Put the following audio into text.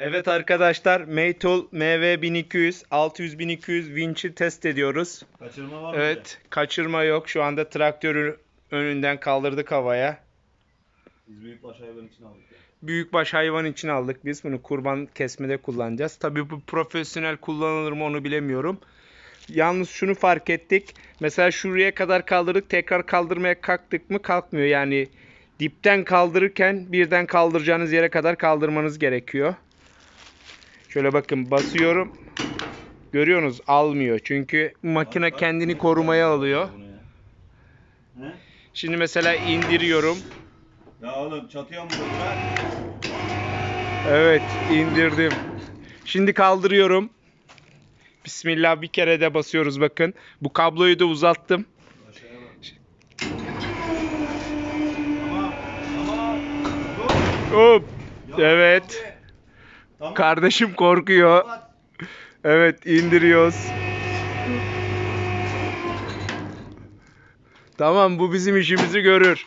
Evet arkadaşlar Maytool MV1200 600-1200 winch'i test ediyoruz. Kaçırma var mı? Evet kaçırma yok. Şu anda traktörü önünden kaldırdık havaya. Biz büyükbaş hayvan için aldık ya. Büyükbaş hayvan için aldık biz. Bunu kurban kesmede kullanacağız. Tabii bu profesyonel kullanılır mı onu bilemiyorum. Yalnız şunu fark ettik. Mesela şuraya kadar kaldırdık. Tekrar kaldırmaya kalktık mı kalkmıyor. Yani dipten kaldırırken birden kaldıracağınız yere kadar kaldırmanız gerekiyor. Şöyle bakın basıyorum. Görüyorsunuz almıyor. Çünkü makine kendini korumaya alıyor. Şimdi mesela indiriyorum. Ya oğlum çatıya mı? Evet indirdim. Şimdi kaldırıyorum. Bismillah bir kere de basıyoruz bakın. Bu kabloyu da uzattım. Hop. Evet. Tamam. Kardeşim korkuyor. Evet indiriyoruz. Tamam bu bizim işimizi görür.